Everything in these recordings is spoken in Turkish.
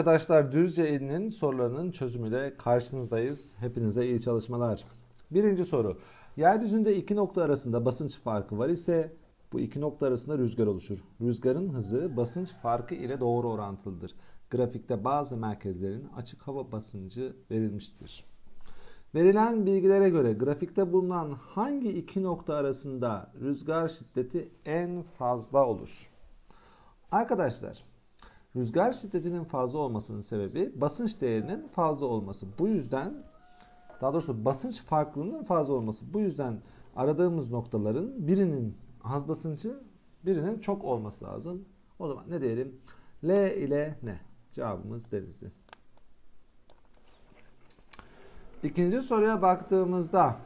Arkadaşlar Düzce ilinin sorularının çözümüyle karşınızdayız. Hepinize iyi çalışmalar. Birinci soru. Yeryüzünde iki nokta arasında basınç farkı var ise bu iki nokta arasında rüzgar oluşur. Rüzgarın hızı basınç farkı ile doğru orantılıdır. Grafikte bazı merkezlerin açık hava basıncı verilmiştir. Verilen bilgilere göre grafikte bulunan hangi iki nokta arasında rüzgar şiddeti en fazla olur? Arkadaşlar Rüzgar şiddetinin fazla olmasının sebebi basınç değerinin fazla olması. Bu yüzden daha doğrusu basınç farklılığının fazla olması. Bu yüzden aradığımız noktaların birinin az basıncı, birinin çok olması lazım. O zaman ne diyelim? L ile ne? Cevabımız Denizli. İkinci soruya baktığımızda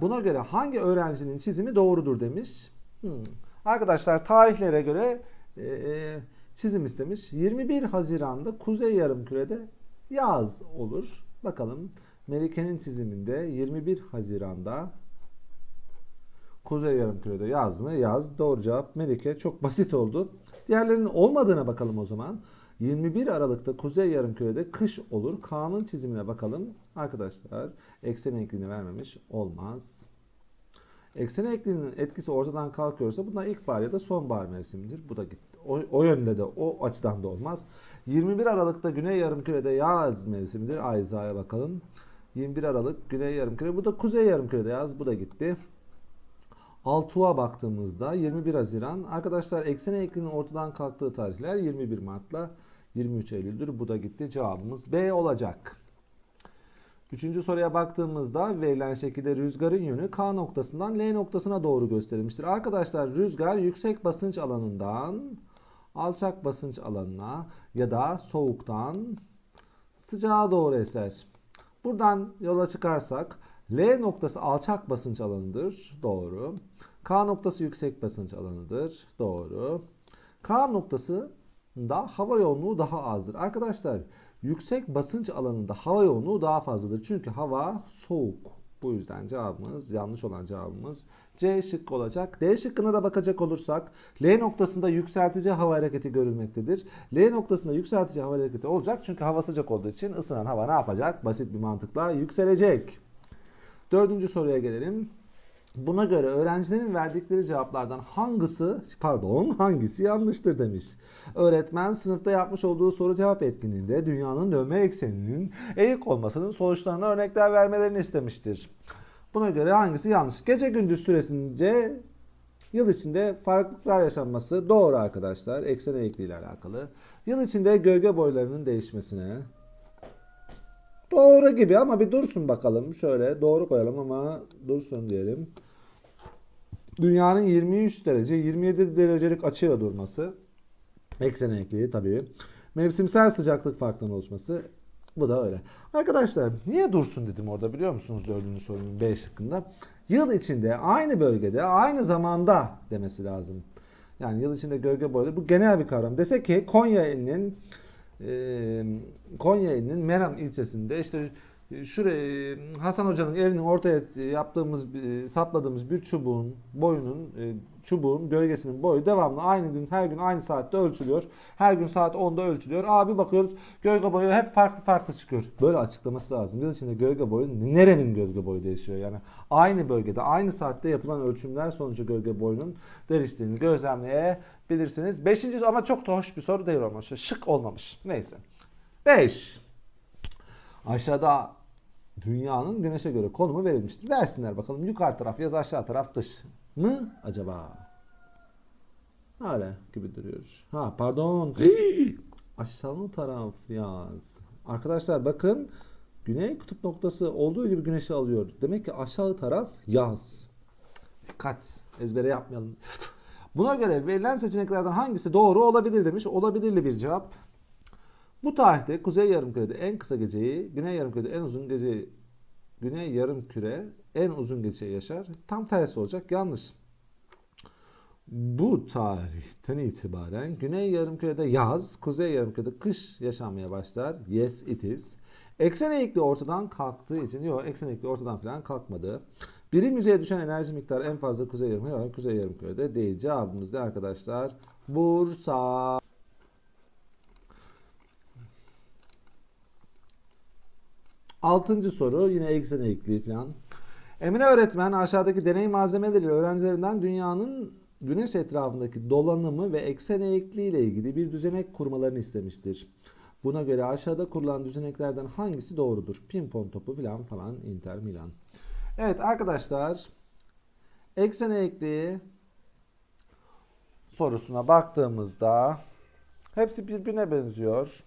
buna göre hangi öğrencinin çizimi doğrudur demiş. Hmm. Arkadaşlar tarihlere göre e, çizim istemiş. 21 Haziran'da Kuzey Yarımküre'de yaz olur. Bakalım Melike'nin çiziminde 21 Haziran'da Kuzey Yarımküre'de yaz mı? Yaz. Doğru cevap Melike. Çok basit oldu. Diğerlerinin olmadığına bakalım o zaman. 21 Aralık'ta Kuzey Yarımküre'de kış olur. Kaan'ın çizimine bakalım. Arkadaşlar eksen enkliğini vermemiş. Olmaz. Eksen enkliğinin etkisi ortadan kalkıyorsa bunlar ilkbahar ya da sonbahar mevsimidir. Bu da gitti. O, o yönde de o açıdan da olmaz. 21 Aralık'ta Güney Yarımküre'de yaz mevsimidir. Ayza'ya bakalım. 21 Aralık Güney Yarımküre. Bu da Kuzey Yarımküre'de yaz. Bu da gitti. Altuğ'a baktığımızda 21 Haziran. Arkadaşlar eksen enkliğinin ortadan kalktığı tarihler 21 Mart'la 23 Eylül'dür. Bu da gitti. Cevabımız B olacak. Üçüncü soruya baktığımızda verilen şekilde rüzgarın yönü K noktasından L noktasına doğru gösterilmiştir. Arkadaşlar rüzgar yüksek basınç alanından alçak basınç alanına ya da soğuktan sıcağa doğru eser. Buradan yola çıkarsak L noktası alçak basınç alanıdır. Doğru. K noktası yüksek basınç alanıdır. Doğru. K noktası da hava yoğunluğu daha azdır. Arkadaşlar yüksek basınç alanında hava yoğunluğu daha fazladır. Çünkü hava soğuk. Bu yüzden cevabımız yanlış olan cevabımız C şıkkı olacak. D şıkkına da bakacak olursak L noktasında yükseltici hava hareketi görülmektedir. L noktasında yükseltici hava hareketi olacak çünkü hava sıcak olduğu için ısınan hava ne yapacak? Basit bir mantıkla yükselecek. Dördüncü soruya gelelim. Buna göre öğrencilerin verdikleri cevaplardan hangisi pardon hangisi yanlıştır demiş. Öğretmen sınıfta yapmış olduğu soru cevap etkinliğinde dünyanın dönme ekseninin eğik olmasının sonuçlarına örnekler vermelerini istemiştir. Buna göre hangisi yanlış? Gece gündüz süresince yıl içinde farklılıklar yaşanması doğru arkadaşlar. Eksen eğikliği ile alakalı. Yıl içinde gölge boylarının değişmesine, Doğru gibi ama bir dursun bakalım. Şöyle doğru koyalım ama dursun diyelim. Dünyanın 23 derece 27 derecelik açıyla durması. Eksen enkliği tabii. Mevsimsel sıcaklık farkının oluşması. Bu da öyle. Arkadaşlar niye dursun dedim orada biliyor musunuz dördüncü sorunun B şıkkında. Yıl içinde aynı bölgede aynı zamanda demesi lazım. Yani yıl içinde gölge boyları bu genel bir kavram. Dese ki Konya ilinin e, Konya ilinin Meram ilçesinde işte şuraya Hasan Hoca'nın evinin ortaya yaptığımız e, sapladığımız bir çubuğun boyunun e, çubuğun gölgesinin boyu devamlı aynı gün her gün aynı saatte ölçülüyor. Her gün saat 10'da ölçülüyor. Abi bakıyoruz gölge boyu hep farklı farklı çıkıyor. Böyle açıklaması lazım. Yıl içinde gölge boyu nerenin gölge boyu değişiyor? Yani aynı bölgede aynı saatte yapılan ölçümler sonucu gölge boyunun değiştiğini gözlemleyebilirsiniz. Beşinci ama çok da hoş bir soru değil olmuş. Şık olmamış. Neyse. 5. Aşağıda dünyanın güneşe göre konumu verilmiştir. Versinler bakalım. Yukarı taraf yaz aşağı taraf kış mı acaba? Öyle gibi duruyor. Ha pardon. Aşağı taraf yaz. Arkadaşlar bakın güney kutup noktası olduğu gibi güneşi alıyor. Demek ki aşağı taraf yaz. Dikkat. Ezbere yapmayalım. Buna göre verilen seçeneklerden hangisi doğru olabilir demiş. Olabilirli bir cevap. Bu tarihte Kuzey Yarımküre'de en kısa geceyi, Güney Yarımküre'de en uzun geceyi, Güney Yarımküre en uzun geceyi yaşar. Tam tersi olacak. Yanlış. Bu tarihten itibaren Güney Yarımküre'de yaz, Kuzey Yarımküre'de kış yaşanmaya başlar. Yes it is. Eksen eğikliği ortadan kalktığı için, yok eksen eğikliği ortadan falan kalkmadı. Birim yüzeye düşen enerji miktarı en fazla Kuzey Yarımküre'de, Kuzey Yarımküre'de değil. Cevabımız ne arkadaşlar? Bursa. Altıncı soru yine eksen eğikliği falan. Emre öğretmen aşağıdaki deney malzemeleriyle öğrencilerinden dünyanın güneş etrafındaki dolanımı ve eksen eğikliği ile ilgili bir düzenek kurmalarını istemiştir. Buna göre aşağıda kurulan düzeneklerden hangisi doğrudur? Pimpon topu falan falan Inter Milan. Evet arkadaşlar eksen eğikliği sorusuna baktığımızda hepsi birbirine benziyor.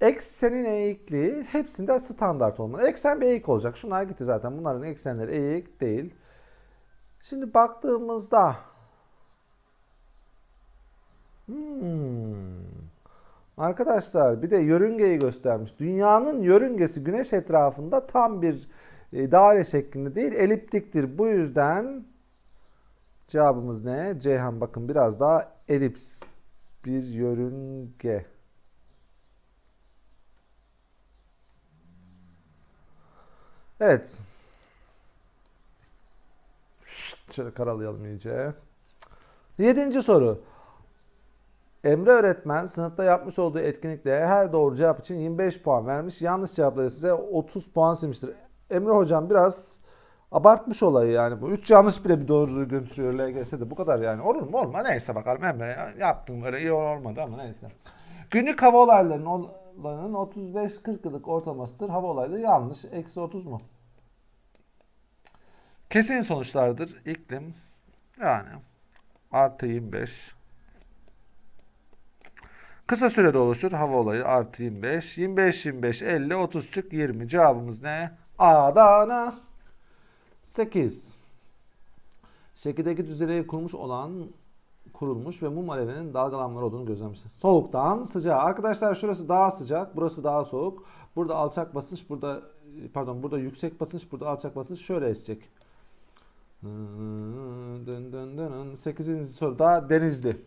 Eksenin eğikliği hepsinde standart olmalı. Eksen bir eğik olacak. Şunlar gitti zaten. Bunların eksenleri eğik değil. Şimdi baktığımızda hmm, arkadaşlar bir de yörüngeyi göstermiş. Dünyanın yörüngesi güneş etrafında tam bir e, daire şeklinde değil eliptiktir. Bu yüzden cevabımız ne? Ceyhan bakın biraz daha elips bir yörünge. Evet. Şöyle karalayalım iyice. Yedinci soru. Emre öğretmen sınıfta yapmış olduğu etkinlikle her doğru cevap için 25 puan vermiş. Yanlış cevapları size 30 puan silmiştir. Emre hocam biraz abartmış olayı yani bu. 3 yanlış bile bir doğru götürüyor LGS'de. Bu kadar yani. Olur mu? Olma. Neyse bakalım Emre ya. Yaptın böyle iyi olmadı ama neyse. Günlük hava olaylarının olayının 35-40 yıllık ortalamasıdır. Hava olayları yanlış. Eksi 30 mu? Kesin sonuçlardır. İklim yani artı 25. Kısa sürede oluşur hava olayı artı 25. 25, 25, 50, 30 çık 20. Cevabımız ne? Adana. 8. Şekildeki düzeneyi kurmuş olan kurulmuş ve mum alevinin dalgalanmaları olduğunu gözlemiştir. Soğuktan sıcağa. Arkadaşlar şurası daha sıcak, burası daha soğuk. Burada alçak basınç, burada pardon burada yüksek basınç, burada alçak basınç şöyle esecek. Dın dın dın. 8. soruda Denizli.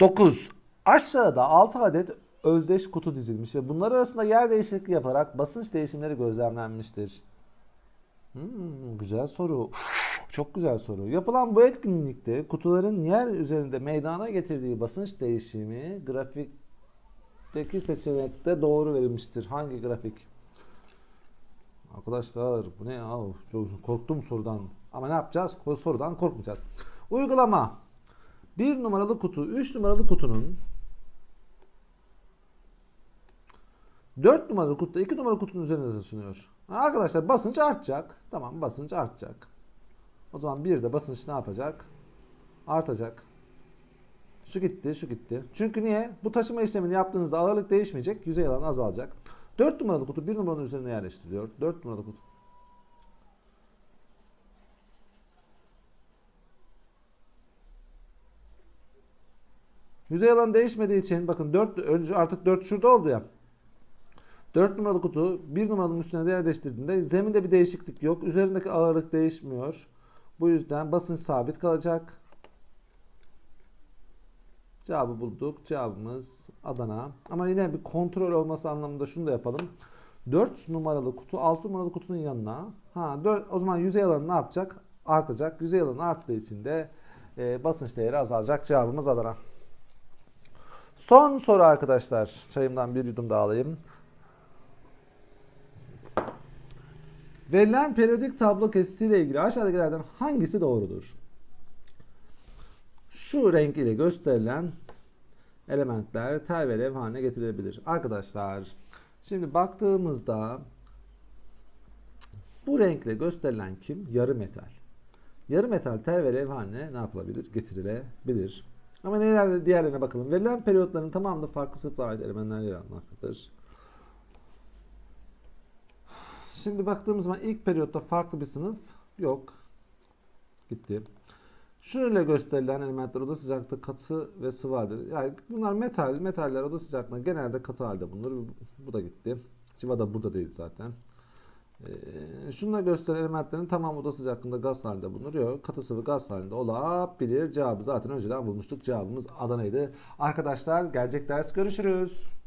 9. Aşağıda 6 adet özdeş kutu dizilmiş ve bunlar arasında yer değişikliği yaparak basınç değişimleri gözlemlenmiştir. Hmm, güzel soru. Çok güzel soru. Yapılan bu etkinlikte kutuların yer üzerinde meydana getirdiği basınç değişimi grafikteki seçenekte doğru verilmiştir. Hangi grafik? Arkadaşlar bu ne ya? Çok korktum sorudan. Ama ne yapacağız? Sorudan korkmayacağız. Uygulama. 1 numaralı kutu, 3 numaralı kutunun 4 numaralı kutuda 2 numaralı kutunun üzerine taşınıyor. Arkadaşlar basınç artacak. Tamam basınç artacak. O zaman bir de basınç ne yapacak? Artacak. Şu gitti, şu gitti. Çünkü niye? Bu taşıma işlemini yaptığınızda ağırlık değişmeyecek, yüzey alanı azalacak. 4 numaralı kutu 1 numaranın üzerine yerleştiriliyor. 4 numaralı kutu. Yüzey alanı değişmediği için bakın 4 önce artık 4 şurada oldu ya. 4 numaralı kutu 1 numaranın üstüne yerleştirdiğinde zeminde bir değişiklik yok. Üzerindeki ağırlık değişmiyor. Bu yüzden basınç sabit kalacak. Cevabı bulduk. Cevabımız Adana. Ama yine bir kontrol olması anlamında şunu da yapalım. 4 numaralı kutu 6 numaralı kutunun yanına. Ha 4, o zaman yüzey alanı ne yapacak? Artacak. Yüzey alanı arttığı için de e, basınç değeri azalacak. Cevabımız Adana. Son soru arkadaşlar. Çayımdan bir yudum daha alayım. Verilen periyodik tablo kesitiyle ilgili aşağıdakilerden hangisi doğrudur? Şu renk ile gösterilen elementler tel ve lev haline getirilebilir. Arkadaşlar şimdi baktığımızda bu renkle gösterilen kim? Yarı metal. Yarı metal tel ve lev haline ne yapılabilir? Getirilebilir. Ama neler diğerlerine bakalım. Verilen periyotların tamamında farklı sınıflara ait elementler yer almaktadır. Şimdi baktığımız zaman ilk periyotta farklı bir sınıf yok. Gitti. Şöyle gösterilen elementler oda sıcaklığı katı ve sıvı halde. Yani bunlar metal, metaller oda sıcaklığında genelde katı halde bulunur. Bu da gitti. Civa da burada değil zaten. Ee, şununla gösteren elementlerin tamam oda sıcaklığında gaz halinde bulunuyor. Katı sıvı gaz halinde olabilir. Cevabı zaten önceden bulmuştuk. Cevabımız Adana'ydı. Arkadaşlar gelecek ders görüşürüz.